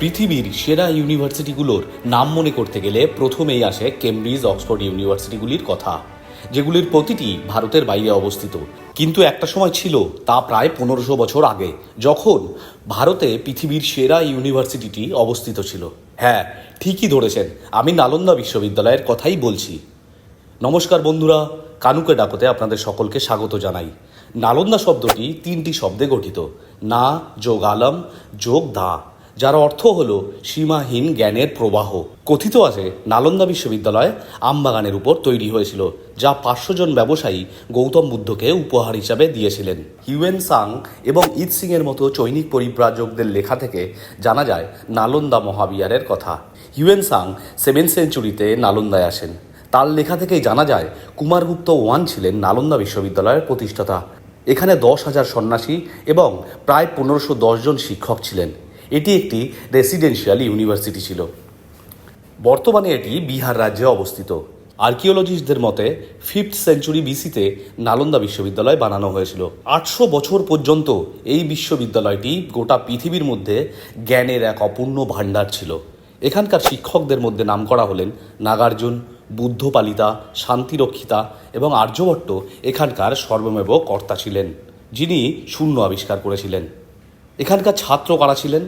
পৃথিবীর সেরা ইউনিভার্সিটিগুলোর নাম মনে করতে গেলে প্রথমেই আসে কেমব্রিজ, অক্সফোর্ড ইউনিভার্সিটিগুলির কথা, যেগুলির প্রতিটি ভারতের বাইরে অবস্থিত। কিন্তু একটা সময় ছিল, তা প্রায় পনেরোশো বছর আগে, যখন ভারতে পৃথিবীর সেরা ইউনিভার্সিটিটি অবস্থিত ছিল। হ্যাঁ ঠিকই ধরেছেন, আমি নালন্দা বিশ্ববিদ্যালয়ের কথাই বলছি। নমস্কার বন্ধুরা, কানুকে ডাকতে আপনাদের সকলকে স্বাগত জানাই। নালন্দা শব্দটি তিনটি শব্দে গঠিত, না যোগ আলম যোগ দা। যার অর্থ হল সীমাহীন জ্ঞানের প্রবাহ। কথিত আছে, নালন্দা বিশ্ববিদ্যালয় আমবাগানের উপর তৈরি হয়েছিল, যা পাঁচশো জন ব্যবসায়ী গৌতম বুদ্ধকে উপহার হিসাবে দিয়েছিলেন। হিউয়েন সাং এবং ইত সিং এর মতো চৈনিক পরিব্রাজকদের লেখা থেকে জানা যায়, নালন্দা মহাবিহারের কথা। হিউয়েন সাং সেভেন সেঞ্চুরিতে নালন্দায় আসেন। তার লেখা থেকেই জানা যায়, কুমারগুপ্ত ওয়ান ছিলেন নালন্দা বিশ্ববিদ্যালয়ের প্রতিষ্ঠাতা। এখানে দশ হাজার সন্ন্যাসী এবং প্রায় পনেরোশো জন শিক্ষক ছিলেন। এটি একটি রেসিডেন্সিয়াল ইউনিভার্সিটি ছিল। বর্তমানে এটি বিহার রাজ্যে অবস্থিত। আর্কিওলজিস্টদের মতে ফিফথ সেঞ্চুরি বিসিতে নালন্দা বিশ্ববিদ্যালয় বানানো হয়েছিল। আটশো বছর পর্যন্ত এই বিশ্ববিদ্যালয়টি গোটা পৃথিবীর মধ্যে জ্ঞানের এক অপূর্ণ ভাণ্ডার ছিল। এখানকার শিক্ষকদের মধ্যে নাম করা হলেন নাগার্জুন, বুদ্ধপালিতা, শান্তিরক্ষিতা এবং আর্যভট্ট এখানকার সর্বমেব কর্তা ছিলেন, যিনি শূন্য আবিষ্কার করেছিলেন। এখানকার ছাত্র কারা ছিলেন?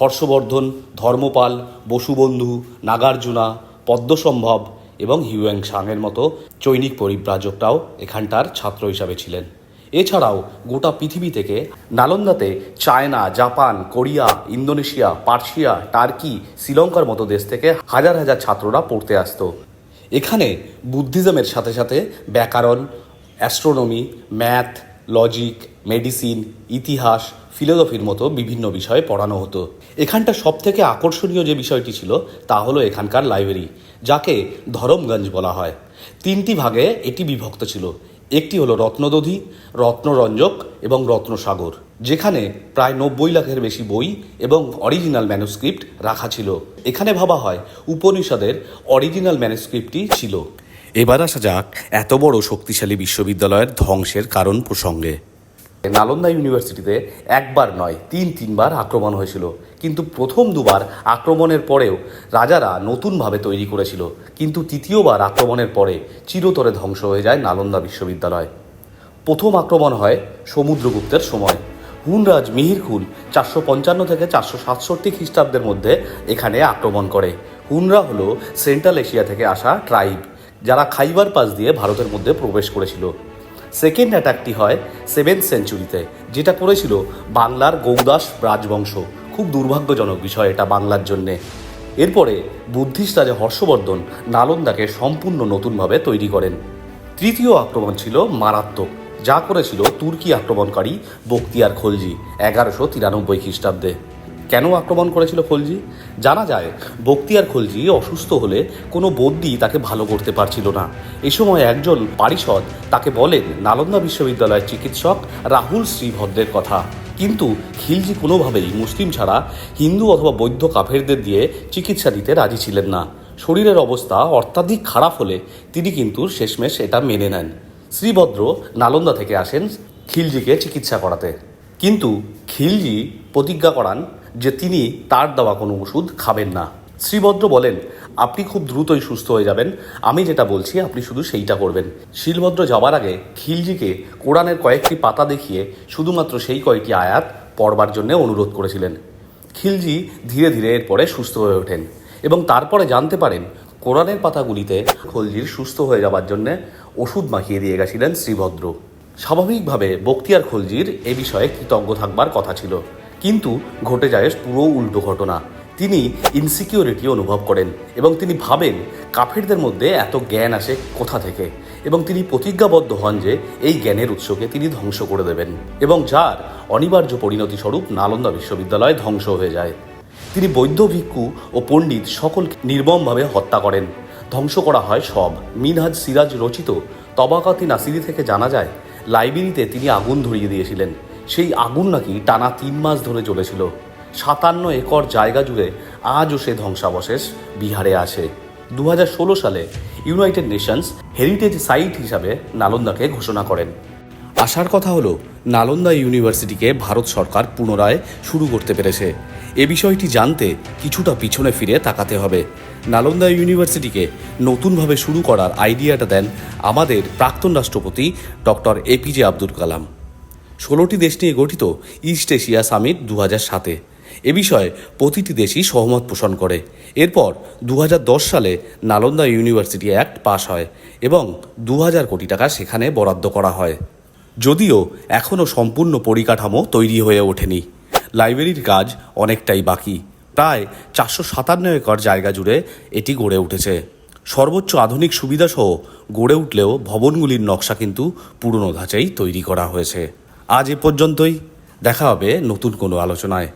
হর্ষবর্ধন, ধর্মপাল, বসুবন্ধু, নাগার্জুনা, পদ্মসম্ভব এবং হিউয়াং সাংয়ের মতো চৈনিক পরিব্রাজকরাও এখানটার ছাত্র হিসাবে ছিলেন। এছাড়াও গোটা পৃথিবী থেকে নালন্দাতে China, Japan, Korea, Indonesia Persia Turkey, শ্রীলঙ্কার মতো দেশ থেকে হাজার হাজার ছাত্ররা পড়তে আসতো। এখানে বুদ্ধিজমের সাথে সাথে ব্যাকরণ, অ্যাস্ট্রোনমি, ম্যাথ, লজিক মেডিসিন, ইতিহাস, ফিলোসফির মতো বিভিন্ন বিষয়ে পড়ানো হতো। এখানটা সব থেকে আকর্ষণীয় যে বিষয়টি ছিল, তা হলো এখানকার লাইব্রেরি, যাকে ধরমগঞ্জ বলা হয়। তিনটি ভাগে এটি বিভক্ত ছিল। একটি হলো রত্নদধি, রত্নরঞ্জক এবং রত্নসাগর, যেখানে প্রায় নব্বই লাখের বেশি বই এবং অরিজিনাল ম্যানুস্ক্রিপ্ট রাখা ছিল। এখানে ভাবা হয়, উপনিষদের অরিজিনাল ম্যানুস্ক্রিপ্টটি ছিল। এবার আসা যাক এত বড় শক্তিশালী বিশ্ববিদ্যালয়ের ধ্বংসের কারণ প্রসঙ্গে। নালন্দা ইউনিভার্সিটিতে একবার নয়, তিন, তিনবার আক্রমণ হয়েছিল। কিন্তু প্রথম দুবার আক্রমণের পরেও রাজারা নতুনভাবে তৈরি করেছিল। কিন্তু তৃতীয়বার আক্রমণের পরে চিরতরে ধ্বংস হয়ে যায় নালন্দা বিশ্ববিদ্যালয়। প্রথম আক্রমণ হয় সমুদ্রগুপ্তের সময়। হুনরাজ মিহিরকুল চারশো পঞ্চান্ন থেকে চারশো সাতষট্টি খ্রিস্টাব্দের মধ্যে এখানে আক্রমণ করে। হুনরা হলো সেন্ট্রাল এশিয়া থেকে আসা ট্রাইব, যারা খাইবার পাস দিয়ে ভারতের মধ্যে প্রবেশ করেছিল। সেকেন্ড অ্যাটাকটি হয় সেভেন্থ সেঞ্চুরিতে, যেটা করেছিল বাংলার গৌদাস রাজবংশ। খুব দুর্ভাগ্যজনক বিষয় এটা বাংলার জন্যে। এরপরে বুদ্ধিস্ট রাজা হর্ষবর্ধন নালন্দাকে সম্পূর্ণ নতুনভাবে তৈরি করেন। তৃতীয় আক্রমণ ছিল মারাত্মক, যা করেছিল তুর্কি আক্রমণকারী বক্তিয়ার খলজি, এগারোশো তিরানব্বই খ্রিস্টাব্দে। কেন আক্রমণ করেছিল খলজি? জানা যায়, বক্তিয়ার খলজি অসুস্থ হলে কোনো বদ্যি তাকে ভালো করতে পারছিল না। এ সময় একজন পারিষদ তাকে বলেন, নালন্দা বিশ্ববিদ্যালয়ের চিকিৎসক রাহুল শ্রীভদ্রের কথা। কিন্তু খিলজি কোনোভাবেই মুসলিম ছাড়া হিন্দু অথবা বৌদ্ধ কাফেরদের দিয়ে চিকিৎসা দিতে রাজি ছিলেন না। শরীরের অবস্থা অত্যাধিক খারাপ হলে তিনি কিন্তু শেষমেশ এটা মেনে নেন। শ্রীভদ্র নালন্দা থেকে আসেন খিলজিকে চিকিৎসা করাতে। কিন্তু খিলজি প্রতিজ্ঞা করান যে তিনি তার দেওয়া কোনো ওষুধ খাবেন না। শ্রীভদ্র বলেন, আপনি খুব দ্রুতই সুস্থ হয়ে যাবেন। আমি যেটা বলছি, আপনি শুধু সেইটা করবেন। শিলভদ্র যাবার আগে খিলজিকে কোরআনের কয়েকটি পাতা দেখিয়ে শুধুমাত্র সেই কয়েকটি আয়াত পড়বার জন্য অনুরোধ করেছিলেন। খিলজি ধীরে ধীরে এরপরে সুস্থ হয়ে ওঠেন এবং তারপরে জানতে পারেন, কোরআনের পাতাগুলিতে খলজির সুস্থ হয়ে যাবার জন্য ওষুধ মাখিয়ে দিয়ে গেছিলেন শ্রীভদ্র। স্বাভাবিকভাবে বক্তিয়ার খলজির এ বিষয়ে কৃতজ্ঞ থাকবার কথা ছিল। কিন্তু ঘটে যায় পুরো উল্টো ঘটনা। তিনি ইনসিকিউরিটি অনুভব করেন এবং তিনি ভাবেন কাফেরদের মধ্যে এত জ্ঞান আসে কোথা থেকে? এবং তিনি প্রতিজ্ঞাবদ্ধ হন যে এই জ্ঞানের উৎসকে তিনি ধ্বংস করে দেবেন এবং যার অনিবার্য পরিণতি স্বরূপ নালন্দা বিশ্ববিদ্যালয় ধ্বংস হয়ে যায়। তিনি বৌদ্ধ ভিক্ষু ও পণ্ডিত সকল নির্মমভাবে হত্যা করেন। ধ্বংস করা হয় সব। মিনহাজ সিরাজ রচিত তবাকাতি নাসিরি থেকে জানা যায়, লাইব্রেরিতে তিনি আগুন ধরিয়ে দিয়েছিলেন। সেই আগুন নাকি টানা তিন মাস ধরে চলেছিল সাতান্ন একর জায়গা জুড়ে আজও সে ধ্বংসাবশেষ বিহারে আছে। দু হাজার ষোলো সালে ইউনাইটেড নেশনস হেরিটেজ সাইট হিসাবে নালন্দাকে ঘোষণা করেন। আসার কথা হলো, নালন্দা ইউনিভার্সিটিকে ভারত সরকার পুনরায় শুরু করতে পেরেছে। এ বিষয়টি জানতে কিছুটা পিছনে ফিরে তাকাতে হবে। নালন্দা ইউনিভার্সিটিকে নতুনভাবে শুরু করার আইডিয়াটা দেন আমাদের প্রাক্তন রাষ্ট্রপতি ডক্টর এপিজে আব্দুল কালাম। ষোলোটি দেশ নিয়ে গঠিত ইস্ট এশিয়া সামিট দু সাতে। এ বিষয়ে প্রতিটি দেশই সহমত পোষণ করে। এরপর দু হাজার দশ সালে নালন্দা ইউনিভার্সিটি অ্যাক্ট পাশ হয় এবং দু হাজার কোটি টাকা সেখানে বরাদ্দ করা হয়। যদিও এখনও সম্পূর্ণ পরিকাঠামো তৈরি হয়ে ওঠেনি। লাইব্রেরির কাজ অনেকটাই বাকি। প্রায় চারশো সাতান্ন একর জায়গা জুড়ে এটি গড়ে উঠেছে। সর্বোচ্চ আধুনিক সুবিধাসহ গড়ে উঠলেও ভবনগুলির নকশা কিন্তু পুরনো ধাঁচেই তৈরি করা হয়েছে। আজ এ পর্যন্তই। দেখা হবে নতুন কোনো আলোচনায়।